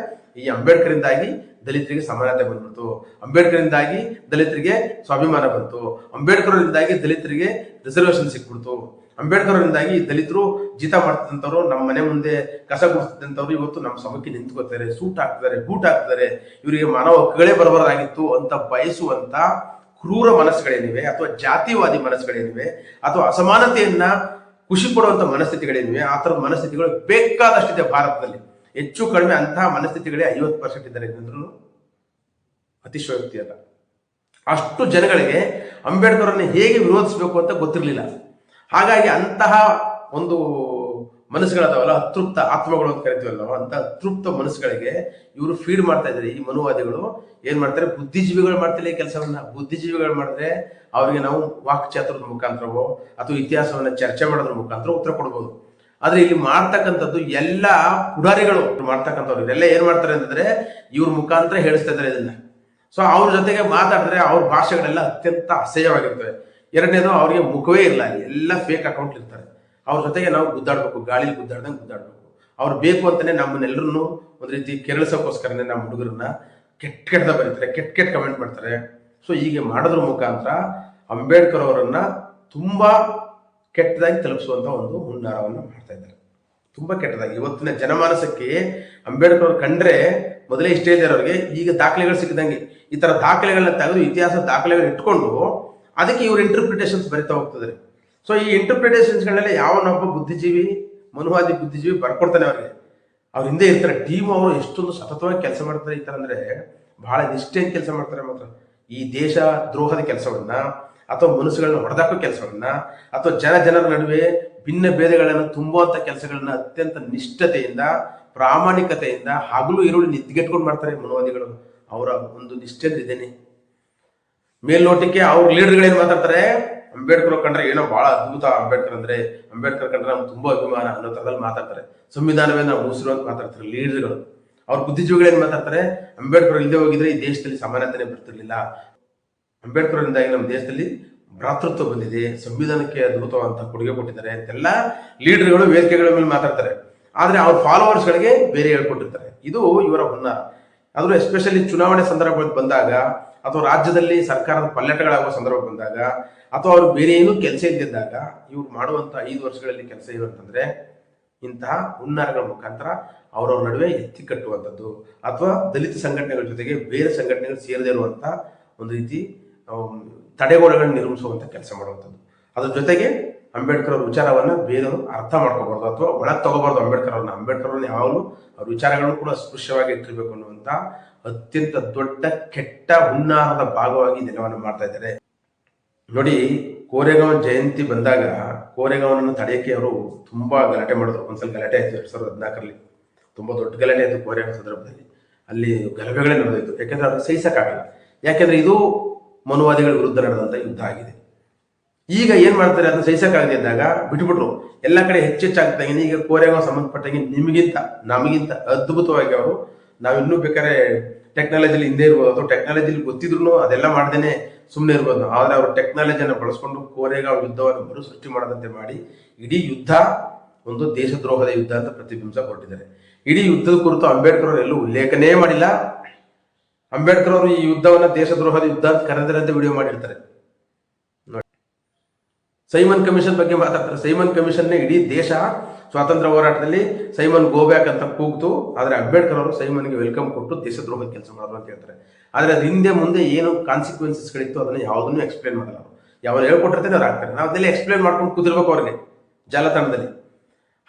ಈ ಅಂಬೇಡ್ಕರ್ ಇಂದಾಗಿ ದಲಿತರಿಗೆ ಸಮಾನತೆ ಬಂದ್ಬಿಡ್ತು. ಅಂಬೇಡ್ಕರ್ ಇಂದಾಗಿ ದಲಿತರಿಗೆ ಸ್ವಾಭಿಮಾನ ಬಂತು. ಅಂಬೇಡ್ಕರ್ ಅವರಿಂದಾಗಿ ದಲಿತರಿಗೆ ರಿಸರ್ವೇಶನ್ ಸಿಕ್ಬಿಡ್ತು. ಅಂಬೇಡ್ಕರ್ ಅವರಿಂದಾಗಿ ದಲಿತರು ಜೀತ ಮಾಡ್ತಿದ್ದಂಥವ್ರು, ನಮ್ಮ ಮನೆ ಮುಂದೆ ಕಸ ಗುಡಿಸ್ತಿದ್ದಂಥವ್ರು ಇವತ್ತು ನಮ್ಮ ಸಮಕ್ಕೆ ನಿಂತ್ಕೋತಾರೆ ಸೂಟ್ ಹಾಕ್ತಾರೆ ಬೂಟ್ ಹಾಕ್ತಾರೆ ಇವರಿಗೆ ಮಾನವ ಹಕ್ಕುಗಳೇ ಬರಬಾರ್ದಾಗಿತ್ತು ಅಂತ ಬಯಸುವಂತ ಕ್ರೂರ ಮನಸ್ಸುಗಳೇನಿವೆ, ಅಥವಾ ಜಾತಿವಾದಿ ಮನಸ್ಸುಗಳೇನಿವೆ, ಅಥವಾ ಅಸಮಾನತೆಯನ್ನ ಖುಷಿ ಪಡುವಂತ ಮನಸ್ಥಿತಿಗಳೇನಿವೆ ಆ ಥರದ ಮನಸ್ಥಿತಿಗಳು ಬೇಕಾದಷ್ಟಿದೆ ಭಾರತದಲ್ಲಿ. ಹೆಚ್ಚು ಕಡಿಮೆ ಅಂತಹ ಮನಸ್ಥಿತಿಗಳೇ ಐವತ್ತು ಪರ್ಸೆಂಟ್ ಇದ್ದಾರೆ ಅಂದ್ರೂ ಅತಿಶಯೋಕ್ತಿ ಅಲ್ಲ ಅಷ್ಟು ಜನಗಳಿಗೆ ಅಂಬೇಡ್ಕರ್ ಅನ್ನು ಹೇಗೆ ವಿರೋಧಿಸಬೇಕು ಅಂತ ಗೊತ್ತಿರಲಿಲ್ಲ. ಹಾಗಾಗಿ ಅಂತಹ ಒಂದು ಮನಸ್ಸುಗಳದಾವಲ್ಲ ಅತೃಪ್ತ ಆತ್ಮಗಳು ಅಂತ ಕರಿತೀವಲ್ಲ ನಾವು ಅಂತ ಅತೃಪ್ತ ಮನಸ್ಸುಗಳಿಗೆ ಇವರು ಫೀಡ್ ಮಾಡ್ತಾ ಇದ್ದಾರೆ. ಈ ಮನುವಾದಿಗಳು ಏನ್ ಮಾಡ್ತಾರೆ? ಬುದ್ಧಿಜೀವಿಗಳು ಮಾಡ್ತಿಲ್ಲ ಈ ಕೆಲಸವನ್ನ. ಬುದ್ಧಿಜೀವಿಗಳು ಮಾಡಿದ್ರೆ ಅವರಿಗೆ ನಾವು ವಾಕ್ಚಾತುರದ ಮುಖಾಂತರವೋ ಅಥವಾ ಇತಿಹಾಸವನ್ನ ಚರ್ಚೆ ಮಾಡೋದ್ರ ಮುಖಾಂತರ ಉತ್ತರ ಕೊಡ್ಬೋದು. ಆದ್ರೆ ಇಲ್ಲಿ ಮಾಡ್ತಕ್ಕಂಥದ್ದು ಎಲ್ಲ ಪುಡಾರಿಗಳು. ಮಾಡ್ತಕ್ಕಂಥವ್ರು. ಇದೆಲ್ಲ ಏನ್ ಮಾಡ್ತಾರೆ ಅಂತಂದ್ರೆ ಇವ್ರ ಮುಖಾಂತರ ಹೇಳಿಸ್ತಾ ಇದ್ದಾರೆ ಇದನ್ನ. ಸೊ ಅವ್ರ ಜೊತೆಗೆ ಮಾತಾಡಿದ್ರೆ ಅವ್ರ ಭಾಷೆಗಳೆಲ್ಲ ಅತ್ಯಂತ ಅಸಹ್ಯವಾಗಿರ್ತವೆ. ಎರಡನೇದು ಅವರಿಗೆ ಮುಖವೇ ಇಲ್ಲ. ಎಲ್ಲ ಫೇಕ್ ಅಕೌಂಟ್ ಇರ್ತಾರೆ ಅವ್ರ ಜೊತೆಗೆ ನಾವು ಗುದ್ದಾಡ್ಬೇಕು, ಗಾಳಿಲಿ ಗುದ್ದಾಡ್ದಂಗೆ ಗುದ್ದಾಡ್ಬೇಕು. ಅವ್ರು ಬೇಕು ಅಂತಲೇ ನಮ್ಮನ್ನೆಲ್ಲರೂ ಒಂದು ರೀತಿ ಕೆರಳಿಸೋಕ್ಕೋಸ್ಕರನೇ ನಮ್ಮ ಹುಡುಗರನ್ನ ಕೆಟ್ಟ ಕೆಟ್ಟದ ಬರೀತಾರೆ, ಕೆಟ್ಟ ಕೆಟ್ಟ ಕಮೆಂಟ್ ಮಾಡ್ತಾರೆ. ಸೊ ಹೀಗೆ ಮಾಡೋದ್ರ ಮುಖಾಂತರ ಅಂಬೇಡ್ಕರ್ ಅವರನ್ನ ತುಂಬಾ ಕೆಟ್ಟದಾಗಿ ತಲುಪಿಸುವಂಥ ಒಂದು ಹುನ್ನಾರವನ್ನು ಮಾಡ್ತಾ ಇದ್ದಾರೆ. ತುಂಬಾ ಕೆಟ್ಟದಾಗಿ. ಇವತ್ತಿನ ಜನಮಾನಸಕ್ಕೆ ಅಂಬೇಡ್ಕರ್ ಅವ್ರು ಕಂಡ್ರೆ ಮೊದಲೇ ಇಷ್ಟೇ ಇದೆ ಅವ್ರಿಗೆ, ಈಗ ದಾಖಲೆಗಳು ಸಿಕ್ಕಿದಂಗೆ. ಈ ಥರ ದಾಖಲೆಗಳನ್ನ ತೆಗೆದು ಇತಿಹಾಸ ದಾಖಲೆಗಳು ಇಟ್ಕೊಂಡು ಅದಕ್ಕೆ ಇವ್ರ ಇಂಟರ್ಪ್ರಿಟೇಷನ್ಸ್ ಬರಿತಾ ಹೋಗ್ತಿದ್ದಾರೆ. ಸೊ ಈ ಇಂಟರ್ಪ್ರಿಟೇಷನ್ಸ್ಗಳನ್ನೆಲ್ಲ ಯಾವನೊಬ್ಬ ಬುದ್ಧಿಜೀವಿ, ಮನುವಾದಿ ಬುದ್ಧಿಜೀವಿ ಬರ್ಕೊಡ್ತಾನೆ ಅವ್ರಿಗೆ. ಅವ್ರ ಹಿಂದೆ ಇರ್ತಾರೆ. ಟೀಮ್ ಅವರು ಎಷ್ಟೊಂದು ಸತತವಾಗಿ ಕೆಲಸ ಮಾಡ್ತಾರೆ ಈ ಥರ ಅಂದ್ರೆ ಬಹಳ ನಿಷ್ಠೆಯಿಂದ ಕೆಲಸ ಮಾಡ್ತಾರೆ ಮಾತ್ರ. ಈ ದೇಶ ದ್ರೋಹದ ಕೆಲಸವನ್ನ ಅಥವಾ ಮನಸ್ಸುಗಳನ್ನ ಹೊಡೆದಾಕೋ ಕೆಲಸವನ್ನ ಅಥವಾ ಜನ ಜನರ ನಡುವೆ ಭಿನ್ನ ಭೇದಗಳನ್ನು ತುಂಬುವಂಥ ಕೆಲಸಗಳನ್ನ ಅತ್ಯಂತ ನಿಷ್ಠತೆಯಿಂದ, ಪ್ರಾಮಾಣಿಕತೆಯಿಂದ ಹಗಲು ಈರುಳ್ಳಿ ನಿದ್ಗೆಟ್ಕೊಂಡು ಮಾಡ್ತಾರೆ ಮನೋವಾದಿಗಳು. ಅವರ ಒಂದು ನಿಷ್ಠೆ ಇದೇನೆ ಮೇಲ್ನೋಟಕ್ಕೆ ಅವ್ರ ಲೀಡರ್ಗಳು ಏನ್ ಮಾತಾಡ್ತಾರೆ? ಅಂಬೇಡ್ಕರ್ ಕಂಡ್ರೆ ಏನೋ ಬಹಳ ಅದ್ಭುತ ಅಂಬೇಡ್ಕರ್ ಅಂದ್ರೆ, ಅಂಬೇಡ್ಕರ್ ಕಂಡ್ರೆ ನಮ್ಗೆ ತುಂಬಾ ಅಭಿಮಾನ ಅನ್ನೋ ತರದಲ್ಲಿ ಮಾತಾಡ್ತಾರೆ. ಸಂವಿಧಾನವೇ ನಾವು ಉಸಿರು ಅಂತ ಮಾತಾಡ್ತಾರೆ, ಲೀಡರ್ಗಳು. ಅವ್ರ ಬುದ್ಧಿಜೀವಿಗಳು ಏನ್ ಮಾತಾಡ್ತಾರೆ? ಅಂಬೇಡ್ಕರ್ ಇಲ್ಲದೆ ಹೋಗಿದ್ರೆ ಈ ದೇಶದಲ್ಲಿ ಸಮಾನತೆನೇ ಬರ್ತಿರ್ಲಿಲ್ಲ. ಅಂಬೇಡ್ಕರ್ ಇಂದಾಗಿ ನಮ್ಮ ದೇಶದಲ್ಲಿ ಭ್ರಾತೃತ್ವ ಬಂದಿದೆ, ಸಂವಿಧಾನಕ್ಕೆ ಅದ್ಭುತವಾದಂತಹ ಕೊಡುಗೆ ಕೊಟ್ಟಿದ್ದಾರೆ ಅಂತೆಲ್ಲ ಲೀಡರ್ಗಳು ವೇದಿಕೆಗಳ ಮೇಲೆ ಮಾತಾಡ್ತಾರೆ. ಆದ್ರೆ ಅವ್ರ ಫಾಲೋವರ್ಸ್ಗಳಿಗೆ ಬೇರೆ ಹೇಳ್ಕೊಟ್ಟಿರ್ತಾರೆ. ಇದು ಇವರ ಹುನ್ನಾರ ಆದ್ರೂ ಎಸ್ಪೆಷಲಿ ಚುನಾವಣೆ ಸಂದರ್ಭ ಬಂದಾಗ ಅಥವಾ ರಾಜ್ಯದಲ್ಲಿ ಸರ್ಕಾರದ ಪಲ್ಲಟಗಳಾಗುವ ಸಂದರ್ಭ ಬಂದಾಗ ಅಥವಾ ಅವ್ರು ಬೇರೆ ಏನೂ ಕೆಲಸ ಇದ್ದಿದ್ದಾಗ ಇವ್ರು ಮಾಡುವಂತ ಐದು ವರ್ಷಗಳಲ್ಲಿ ಕೆಲಸ ಏನು ಇಂತಹ ಹುನ್ನಾರಗಳ ಮುಖಾಂತರ ಅವರವ್ರ ನಡುವೆ ಎತ್ತಿ ಕಟ್ಟುವಂಥದ್ದು ಅಥವಾ ದಲಿತ ಸಂಘಟನೆಗಳ ಜೊತೆಗೆ ಬೇರೆ ಸಂಘಟನೆಗಳು ಸೇರದೇ ಇರುವಂತ ಒಂದು ರೀತಿ ತಡೆಗೋಡೆಗಳನ್ನು ತಡೆಗೋಡೆಗಳನ್ನ ನಿರ್ಮಿಸುವಂತ ಕೆಲಸ ಮಾಡುವಂಥದ್ದು ಅದ್ರ ಜೊತೆಗೆ ಅಂಬೇಡ್ಕರ್ ಅವ್ರ ವಿಚಾರವನ್ನ ಬೇರೆಯವರು ಅರ್ಥ ಮಾಡ್ಕೋಬಾರ್ದು ಅಥವಾ ಒಳಗೆ ತಗೋಬಾರ್ದು ಅಂಬೇಡ್ಕರ್ ಅವ್ರನ್ನ. ಅಂಬೇಡ್ಕರ್ ಅವ್ರನ್ನ ಯಾವಾಗಲೂ ಅವ್ರ ವಿಚಾರಗಳನ್ನು ಕೂಡ ಸ್ಪೃಶ್ಯವಾಗಿ ಇಟ್ಟಿರ್ಬೇಕು ಅನ್ನುವಂತ ಅತ್ಯಂತ ದೊಡ್ಡ ಕೆಟ್ಟ ಹುನ್ನಾರದ ಭಾಗವಾಗಿ ನೆಲವನ್ನು ಮಾಡ್ತಾ ಇದ್ದಾರೆ. ನೋಡಿ, ಕೋರೆಗಾಂವ್ ಜಯಂತಿ ಬಂದಾಗ ಕೋರೆಗಾಂವನನ್ನು ತಡೆಯಕ್ಕೆ ಅವರು ತುಂಬಾ ಗಲಾಟೆ ಮಾಡಿದ್ರು. ಒಂದ್ಸಲ ಗಲಾಟೆ ಆಯ್ತು ಎರಡ್ ಸಾವಿರದ ಹದಿನಾಲ್ಕರಲ್ಲಿ. ತುಂಬಾ ದೊಡ್ಡ ಗಲಾಟೆ ಆಯ್ತು ಕೋರೆಗಾಂವ್ ಸಂದರ್ಭದಲ್ಲಿ. ಅಲ್ಲಿ ಗಲಭೆಗಳೇ ನಡೆದಿತ್ತು. ಯಾಕೆಂದ್ರೆ ಅದು ಸಹಿಸಕ್ಕಾಗಲ್ಲ ಯಾಕೆಂದ್ರೆ ಇದು ಮನುವಾದಿಗಳ ವಿರುದ್ಧ ನಡೆದಂತ ಯುದ್ಧ ಆಗಿದೆ. ಈಗ ಏನ್ ಮಾಡ್ತಾರೆ? ಅದನ್ನ ಸಹಿಸಕ್ಕಾಗದೆ ಇದ್ದಾಗ ಬಿಟ್ಬಿಟ್ರು. ಎಲ್ಲ ಕಡೆ ಹೆಚ್ಚೆಚ್ಚಾಗ್ತಾ ಈಗ ಕೋರೆಗಾಂವ್ ಸಂಬಂಧಪಟ್ಟಂಗೆ ನಿಮಗಿಂತ, ನಮಗಿಂತ ಅದ್ಭುತವಾಗಿ ಅವರು ನಾವು ಇನ್ನೂ ಬೇಕಾದ್ರೆ ಟೆಕ್ನಾಲಜಿಲಿ ಹಿಂದೆ ಇರ್ಬೋದು. ಅಥವಾ ಟೆಕ್ನಾಲಜಿಲಿ ಗೊತ್ತಿದ್ರು ಅದೆಲ್ಲ ಮಾಡ್ದೇನೆ ಸುಮ್ಮನೆ ಇರ್ಬೋದು. ಆದರೆ ಅವರು ಟೆಕ್ನಾಲಜಿಯನ್ನು ಬಳಸ್ಕೊಂಡು ಕೋರೆಗಾಂವ್ ಯುದ್ಧವನ್ನು ಮರು ಸೃಷ್ಟಿ ಮಾಡದಂತೆ ಮಾಡಿ ಇಡೀ ಯುದ್ಧ ಒಂದು ದೇಶದ್ರೋಹದ ಯುದ್ಧ ಅಂತ ಪ್ರತಿಬಿಂಬ ಕೊಟ್ಟಿದ್ದಾರೆ. ಇಡೀ ಯುದ್ಧದ ಕುರಿತು ಅಂಬೇಡ್ಕರ್ ಅವರು ಎಲ್ಲೂ ಉಲ್ಲೇಖನೇ ಮಾಡಿಲ್ಲ. ಅಂಬೇಡ್ಕರ್ ಅವರು ಈ ಯುದ್ಧವನ್ನ ದೇಶದ್ರೋಹದ ಯುದ್ಧ ಅಂತ ಕರೆದಿರಂತೆ ವಿಡಿಯೋ ಮಾಡಿರ್ತಾರೆ. ಸೈಮನ್ ಕಮಿಷನ್ ಬಗ್ಗೆ ಮಾತಾಡ್ತಾರೆ. ಸೈಮನ್ ಕಮಿಷನ್ ಇಡೀ ದೇಶ ಸ್ವಾತಂತ್ರ್ಯ ಹೋರಾಟದಲ್ಲಿ ಸೈಮನ್ ಗೋಬ್ಯಾಕ್ ಅಂತ ಕೂಗ್ತು, ಆದರೆ ಅಂಬೇಡ್ಕರ್ ಅವರು ಸೈಮನ್ಗೆ ವೆಲ್ಕಮ್ ಕೊಟ್ಟು ದೇಶದ್ರೋಹ ಕೆಲಸ ಮಾಡೋದು ಅಂತ ಹೇಳ್ತಾರೆ. ಆದರೆ ಅದು ಹಿಂದೆ ಮುಂದೆ ಏನು ಕಾನ್ಸಿಕ್ವೆನ್ಸಸ್ಗಳಿತ್ತು ಅದನ್ನು ಯಾವುದನ್ನು ಎಕ್ಸ್ಪ್ಲೇನ್ ಮಾಡಲ್ಲ ಅವರು. ಯಾವ ಹೇಳ್ಕೊಟ್ಟಿರ್ತಾರೆ ಅವ್ರು ಆಗ್ತಾರೆ. ನಾವು ಅದನ್ನೆಲ್ಲ ಎಕ್ಸ್ಪ್ಲೇನ್ ಮಾಡ್ಕೊಂಡು ಕೂತಿರ್ಬೇಕು ಅವ್ರಿಗೆ, ಜಾಲತಾಣದಲ್ಲಿ.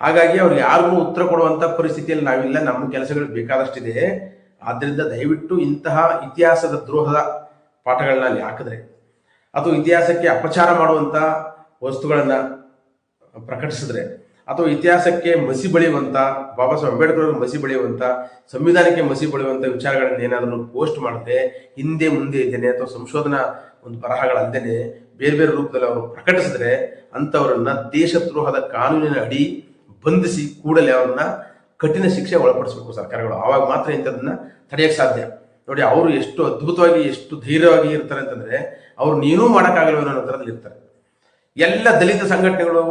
ಹಾಗಾಗಿ ಅವ್ರಿಗೆ ಯಾರಿಗೂ ಉತ್ತರ ಕೊಡುವಂಥ ಪರಿಸ್ಥಿತಿಯಲ್ಲಿ ನಾವಿಲ್ಲ, ನಮ್ಮ ಕೆಲಸಗಳು ಬೇಕಾದಷ್ಟಿದೆ. ಆದ್ದರಿಂದ ದಯವಿಟ್ಟು ಇಂತಹ ಇತಿಹಾಸದ ದ್ರೋಹದ ಪಾಠಗಳನ್ನ ಅಲ್ಲಿ ಹಾಕಿದ್ರೆ ಅಥವಾ ಇತಿಹಾಸಕ್ಕೆ ಅಪಚಾರ ಮಾಡುವಂಥ ವಸ್ತುಗಳನ್ನು ಪ್ರಕಟಿಸಿದ್ರೆ ಅಥವಾ ಇತಿಹಾಸಕ್ಕೆ ಮಸಿ ಬಳಿಯುವಂಥ ಬಾಬಾ ಸಾಹೇಬ್ ಅಂಬೇಡ್ಕರ್ ಅವರು ಮಸಿ ಬಳಿಯುವಂಥ ಸಂವಿಧಾನಕ್ಕೆ ಮಸಿ ಬಳಿಯುವಂಥ ವಿಚಾರಗಳನ್ನ ಏನಾದರೂ ಪೋಸ್ಟ್ ಮಾಡದೆ, ಹಿಂದೆ ಮುಂದೆ ಇದ್ದೇನೆ ಅಥವಾ ಸಂಶೋಧನಾ ಒಂದು ಬರಹಗಳಲ್ಲದೇನೆ ಬೇರೆ ಬೇರೆ ರೂಪದಲ್ಲಿ ಅವರು ಪ್ರಕಟಿಸಿದ್ರೆ ಅಂತವರನ್ನ ದೇಶದ್ರೋಹದ ಕಾನೂನಿನ ಅಡಿ ಬಂಧಿಸಿ ಕೂಡಲೇ ಅವ್ರನ್ನ ಕಠಿಣ ಶಿಕ್ಷೆ ಒಳಪಡಿಸಬೇಕು ಸರ್ಕಾರಗಳು. ಆವಾಗ ಮಾತ್ರ ಇಂಥದನ್ನ ತಡೆಯಕ್ಕೆ ಸಾಧ್ಯ. ನೋಡಿ, ಅವರು ಎಷ್ಟು ಅದ್ಭುತವಾಗಿ, ಎಷ್ಟು ಧೈರ್ಯವಾಗಿ ಇರ್ತಾರೆ ಅಂತಂದ್ರೆ, ಅವ್ರು ನೀನೂ ಮಾಡೋಕ್ಕಾಗಲ್ವೇನೋ ಅನ್ನೋ ಥರದಲ್ಲಿ ಇರ್ತಾರೆ ಎಲ್ಲ ದಲಿತ ಸಂಘಟನೆಗಳು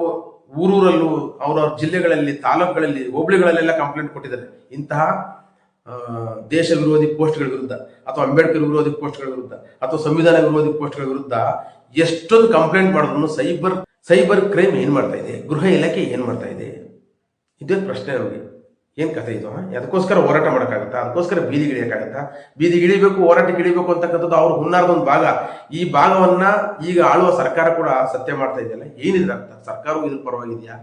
ಊರೂರಲ್ಲೂ ಅವ್ರವ್ರ ಜಿಲ್ಲೆಗಳಲ್ಲಿ, ತಾಲೂಕುಗಳಲ್ಲಿ, ಹೋಬಳಿಗಳಲ್ಲೆಲ್ಲ ಕಂಪ್ಲೇಂಟ್ ಕೊಟ್ಟಿದ್ದಾರೆ. ಇಂತಹ ದೇಶ ವಿರೋಧಿ ಪೋಸ್ಟ್ಗಳ ವಿರುದ್ಧ ಅಥವಾ ಅಂಬೇಡ್ಕರ್ ವಿರೋಧಿ ಪೋಸ್ಟ್ಗಳ ವಿರುದ್ಧ ಅಥವಾ ಸಂವಿಧಾನ ವಿರೋಧಿ ಪೋಸ್ಟ್ಗಳ ವಿರುದ್ಧ ಎಷ್ಟೊಂದು ಕಂಪ್ಲೇಂಟ್ ಮಾಡಿದ್ರು ಸೈಬರ್ ಸೈಬರ್ ಕ್ರೈಮ್ ಏನ್ ಮಾಡ್ತಾ ಇದೆ? ಗೃಹ ಇಲಾಖೆ ಏನ್ ಮಾಡ್ತಾ ಇದೆ? ಇದೇ ಪ್ರಶ್ನೆ ನಮಗೆ ಏನ್ ಕಥೆ ಇದು ಅದಕ್ಕೋಸ್ಕರ ಹೋರಾಟ ಮಾಡೋಕ್ಕಾಗತ್ತಾ? ಅದಕ್ಕೋಸ್ಕರ ಬೀದಿಗೆ ಇಳಿಯಕ್ಕಾಗತ್ತಾ ಬೀದಿಗೆ ಹೋರಾಟಕ್ಕೆ ಇಳಿಬೇಕು ಅಂತಕ್ಕಂಥದ್ದು ಅವ್ರು ಹುನ್ನಾರದ ಒಂದು ಭಾಗ. ಈ ಭಾಗವನ್ನ ಈಗ ಆಳುವ ಸರ್ಕಾರ ಕೂಡ ಸತ್ಯ ಮಾಡ್ತಾ ಇದೆಯಲ್ಲ? ಏನಿದೆ ಅರ್ಥ ಸರ್ಕಾರವು ಇದ್ರ ಪರವಾಗಿದೆಯಾ?